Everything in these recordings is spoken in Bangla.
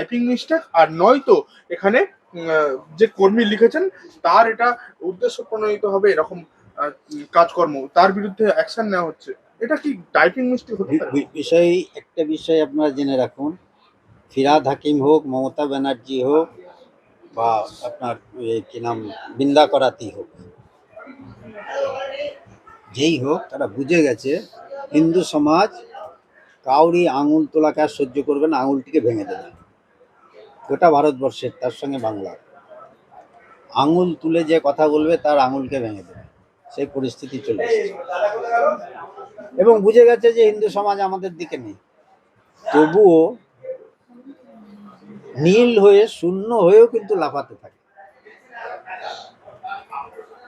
টাইপিং মিস্টেক আর নয়তো এখানে যে কর্মী লিখেছেন, তার এটা উদ্দেশ্য প্রণোদিত হবে এরকম কাজকর্ম। তার বিরুদ্ধে অ্যাকশন নেওয়া হচ্ছে। এটা কি টাইপিং মিস্টেক হতে পারে? বিষয়, একটা বিষয় আপনারা জেনে রাখুন। ফিরাদ হাকিম হোক, মমতা ব্যানার্জি হোক, বা আপনার কি নাম, বৃন্দা করাতি হোক। যেই হোক, তারা বুঝে গেছে, হিন্দু সমাজ কাউরি আঙুল তোলাকে আর সহ্য করবে না, আঙুলটিকে ভেঙে দেবে। গোটা ভারতবর্ষের, তার সঙ্গে বাংলা আঙুল তুলে যে কথা বলবে, তার আঙুলকে ভেঙে দেবে। সেই পরিস্থিতি চলে এসেছে। এবং বুঝে গেছে যে হিন্দু সমাজ আমাদের দিকে নেই। তবুও নীল হয়ে, শূন্য হয়েও কিন্তু লাফাতে থাকে।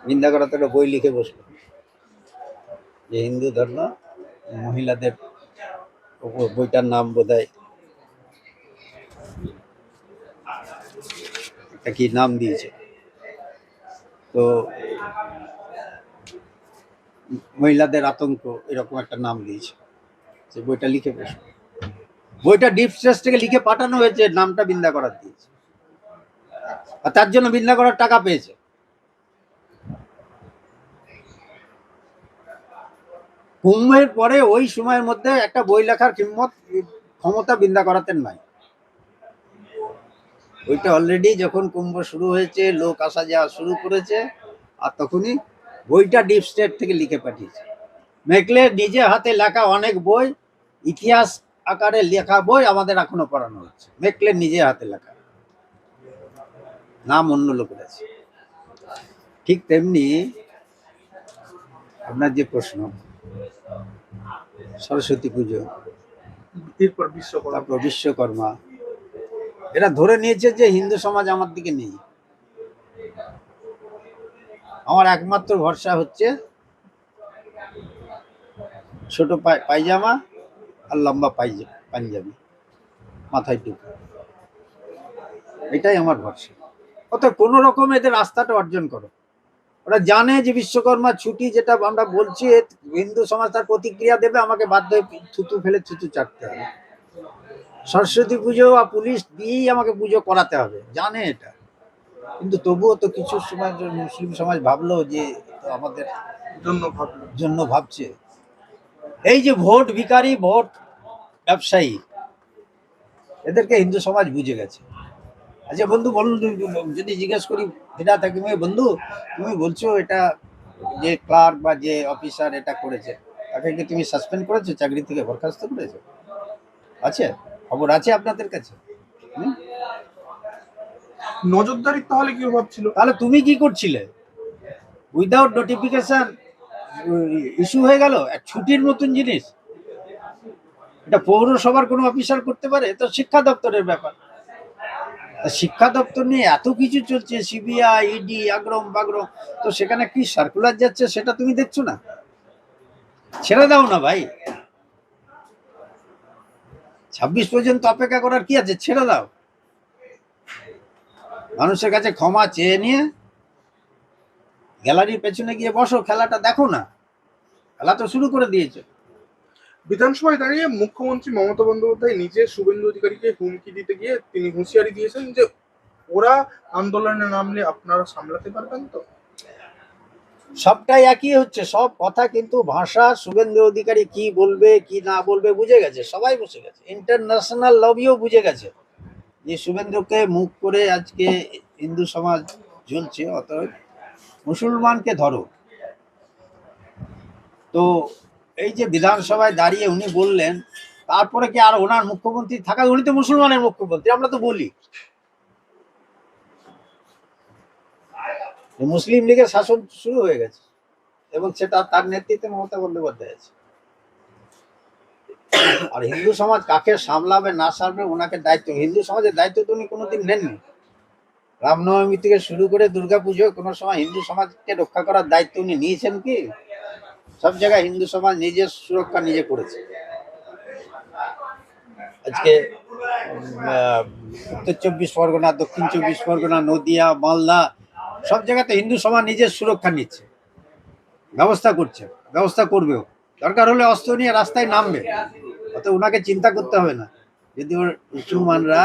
নিন্দা করা তো বই লিখে বসল। যে হিন্দু ধর্ম মহিলাদের বইটার নাম বোধহয় একটা কি নাম দিয়েছে। তো মহিলাদের আতঙ্ক এরকম একটা নাম দিয়েছে যে বইটা লিখে বসো। বইটা ডিপ স্ট্রেস থেকে লিখে পাঠানো হয়েছে, নামটা বিন্দা করার দিয়েছে। আর তার জন্য বিন্দা করার টাকা পেয়েছে। কুম্ভের পরে ওই সময়ের মধ্যে একটা বই লেখার কিম্মত, ক্ষমতা বিন্দা করাতেন নাই। ওইটা অলরেডি যখন কুম্ভ শুরু হয়েছে লোক আসা যাওয়া শুরু করেছে আর তখনই বইটা ডিপ স্টেট থেকে লিখে পাঠিয়েছে। মেকলে নিজে হাতে লেখা অনেক বই ইতিহাস আকারে লেখা বই আমাদের এখনও পড়ানো হচ্ছে। মেকলে নিজে হাতে লেখা। নাম অন্য লোকের আছে। ঠিক তেমনি আপনার যে প্রশ্ন সরস্বতী পুজো তারপর বিশ্বকর্মা এরা ধরে নিয়েছে যে হিন্দু সমাজ আমার দিকে নেই। আমার একমাত্র ভরসা হচ্ছে ছোট পায়- পায়জামা আর লম্বা পাঞ্জাবি, মাথায় টুপি। এটাই আমার ভরসা। অর্থাৎ কোনো রকম এদের রাস্তাটা অর্জন করো। ওরা জানে যে বিশ্বকর্মা ছুটি যেটা আমরা বলছি হিন্দু সমাজ তার প্রতিক্রিয়া দেবে, আমাকে বাধ্য হয়ে থুতু ফেলে থুতু চাটতে হবে। সরস্বতী পুজো বা পুলিশ দিয়েই আমাকে পুজো করাতে হবে জানে এটা। কিন্তু তবুও তো কিছু সমাজ মুসলিম সমাজ ভাবলো যে আমাদের জন্য জন্য ভাবছে। এই যে ভোট ভিখারি ভোট ব্যবসায়ী এদেরকে হিন্দু সমাজ বুঝে গেছে। আচ্ছা বন্ধু বলুন যদি জিজ্ঞেস করি ফিরা থাকি বন্ধু তুমি বলছো এটা যে ক্লার্ক বা যে অফিসার এটা করেছে তাকে কি তুমি সাসপেন্ড করেছ চাকরি থেকে বরখাস্ত করেছ? আছে? খবর আছে আপনাদের কাছে? নজরদারি তাহলে কি ভাবছিল তাহলে তুমি কি করছিলে? উইদাউট নোটিফিকেশন ইস্যু হয়ে গেল? এক ছুটির মতন জিনিস? এটা পৌরসভার কোনো অফিসার করতে পারে? তো শিক্ষা দপ্তরের ব্যাপার। শিক্ষা দপ্তর নিয়ে এত কিছু চলছে সিবিআই ইডি আগ্রম বাগ্রম তো সেখানে কি সার্কুলার যাচ্ছে সেটা তুমি দেখছ না? ছেড়ে দাও না ভাই। ছাব্বিশ পর্যন্ত অপেক্ষা করার কি আছে? ছেড়ে দাও। মানুষের কাছে ক্ষমা চেয়ে নিয়ে গ্যালারির পেছনে গিয়ে বসো, খেলাটা দেখো না। খেলা তো শুরু করে দিয়েছে। বিধানসভায় দাঁড়িয়ে মুখ্যমন্ত্রী মমতা বন্দ্যোপাধ্যায় নিজে শুভেন্দু অধিকারীকে হুমকি দিতে গিয়ে তিনি হুঁশিয়ারি দিয়েছেন যে ওরা আন্দোলনে নামলে আপনারা সামলাতে পারবেন তো? সবটাই একই হচ্ছে, সব কথা কিন্তু ভাষা, শুভেন্দু অধিকারী কি বলবে, কি না বলবে বুঝে গেছে, সবাই বুঝে গেছে। ইন্টারন্যাশনাল লবিও বুঝে গেছে যে শুভেন্দুকে মুখ করে আজকে হিন্দু সমাজ ঝুলছে, অতএব মুসলমানকে ধরো। তো এই যে বিধানসভায় দাঁড়িয়ে উনি বললেন, তারপরে কি আর ওনার মুখ্যমন্ত্রী থাকা, উনি তো মুসলমানের মুখ্যমন্ত্রী, আমরা তো বলি। মুসলিম লীগের শাসন শুরু হয়ে গেছে এবং সেটা তার নেতৃত্বে মমতা বন্দ্যোপাধ্যায় আছে। আর হিন্দু সমাজ কাকে সামলাবে, না সামলাবে, ওনাকে দায়িত্ব, হিন্দু সমাজের দায়িত্ব তো উনি কোনোদিন নেননি। রামনবমী থেকে শুরু করে দুর্গাপুজো, কোনো সময় হিন্দু সমাজকে রক্ষা করার দায়িত্ব উনি নিয়েছেন কি? সব জায়গায় হিন্দু সমাজ নিজের সুরক্ষা নিজে করেছে। আজকে উত্তর চব্বিশ পরগনা, দক্ষিণ চব্বিশ পরগনা, নদিয়া, মালদা সব জায়গাতে হিন্দু সমাজ নিজের সুরক্ষা নিচ্ছে। ব্যবস্থা করছে, ব্যবস্থা করবেও। দরকার হলে অস্ত্র নিয়ে রাস্তায় নামবে। অত ওনাকে চিন্তা করতে হবে না। যদি ওর মুসলমানরা,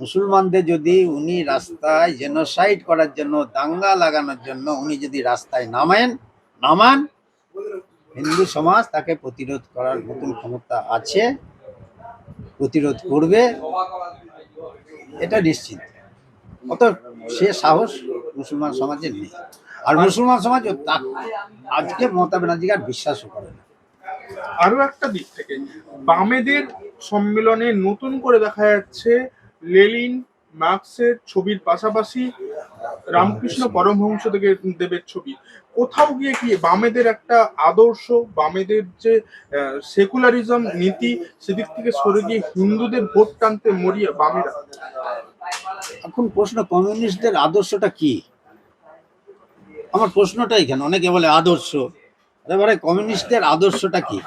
মুসলমানদের যদি উনি রাস্তায় জেনোসাইড করার জন্য, দাঙ্গা লাগানোর জন্য উনি যদি রাস্তায় নামেন, নামান, হিন্দু সমাজ তাকে প্রতিরোধ করার নতুন ক্ষমতা আছে, প্রতিরোধ করবে, এটা নিশ্চিত। অত সে সাহস মুসলমান সমাজের নেই। আর মুসলমান সমাজ আজকে মমতা ব্যানার্জিকে আর বিশ্বাসও করে না। আরও একটা দিক থেকে বামেদের সম্মেলনে নতুন করে দেখা যাচ্ছে লেলিন মার্কসের ছবির পাশাপাশি রামকৃষ্ণ পরমহংস থেকে দেবের ছবি। কোথাও গিয়ে কি বামেদের একটা আদর্শ বামেদের যে সেকুলারিজম নীতি সেদিক থেকে সরে গিয়ে হিন্দুদের ভোট টানতে মরিয়া বামেরা? এখন প্রশ্ন, কমিউনিস্টদের আদর্শটা কি? আমার প্রশ্নটা এখানে অনেকে বলে আদর্শ। এবারে কমিউনিস্টদের আদর্শটা কি?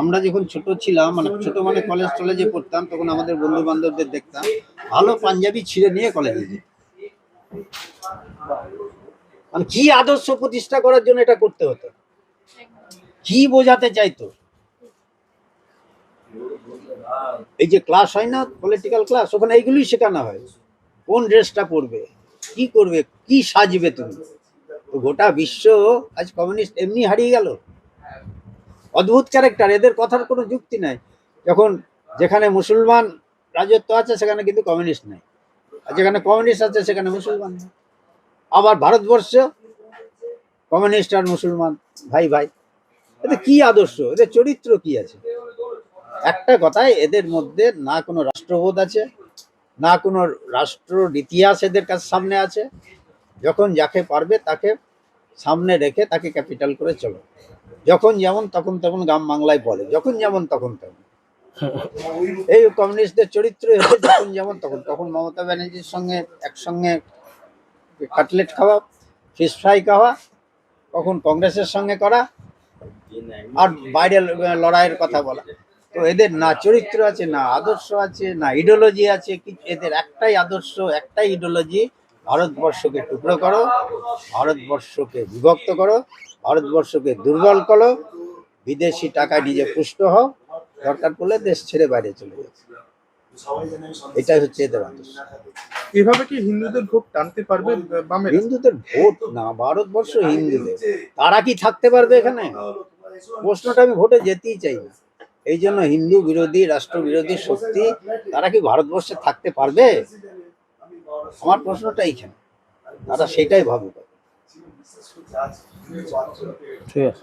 আমরা যখন ছোট ছিলাম মানে ছোট মানে কলেজ টলেজে পড়তাম, তখন আমাদের বন্ধু বান্ধবদের দেখতাম, ভালো পাঞ্জাবি ছিঁড়ে নিয়ে কলেজে যেত। মানে কি আদর্শ প্রতিষ্ঠা করার জন্য এটা করতে হতো? কি বোঝাতে চাইতো? এই যে ক্লাস হয় না পলিটিক্যাল ক্লাস ওখানে এইগুলোই শেখানো হয়। কোন ড্রেসটা পরবে, কি করবে, কি সাজবে তুমি? গোটা বিশ্ব আজ কমিউনিস্ট এমনি হারিয়ে গেল। অদ্ভুত ক্যারেক্টার এদের কথার কোনো যুক্তি নাই। যখন যেখানে মুসলমান রাজত্ব আছে, সেখানে কিন্তু কমিউনিস্ট নাই। আর যেখানে কমিউনিস্ট আছে, সেখানে মুসলমান নেই। আবার ভারতবর্ষ কমিউনিস্ট আর মুসলমান, ভাই ভাই। এদের কি আদর্শ? এদের চরিত্র কি আছে? একটা কথায় এদের মধ্যে না কোনো রাষ্ট্রবোধ আছে, না কোনো রাষ্ট্র ইতিহাস এদের কাছে সামনে আছে। যখন যাকে পারবে তাকে সামনে রেখে তাকে ক্যাপিটাল করে চলো। যখন যেমন তখন তখন গ্রাম বাংলায় বলে, যখন যেমন তখন তখন। এই কমিউনিস্টদের চরিত্র হচ্ছে যখন যেমন তখন তখন মমতা ব্যানার্জির সঙ্গে একসঙ্গে কাটলেট খাওয়া ফিশ ফ্রাই খাওয়া, কখন কংগ্রেসের সঙ্গে করা, আর বাইরে লড়াইয়ের কথা বলা। তো এদের না চরিত্র আছে না আদর্শ আছে না ইডিওলজি আছে এদের একটাই আদর্শ একটাই ইডিওলজি ভারতবর্ষকে টুকরো করো ভারতবর্ষকে বিভক্ত করো ভারতবর্ষকে দুর্বল করো বিদেশি টাকা নিজে পুষ্ট হও দরকার পড়লে দেশ ছেড়ে বাইরে চলে যাবে এটাই হচ্ছে এদের আদর্শ। এভাবে কি হিন্দুদের ভোট টানতে পারবে হিন্দুদের ভোট না ভারতবর্ষ হিন্দুদের। তারা কি থাকতে পারবে এখানে? প্রশ্নটা আমি ভোটে যেতেই চাই না। এই জন্য হিন্দু বিরোধী রাষ্ট্র বিরোধী শক্তি তারা কি ভারতবর্ষে থাকতে পারবে? আমার প্রশ্নটা এইখানে। তারা সেটাই ভাবুক। ঠিক আছে।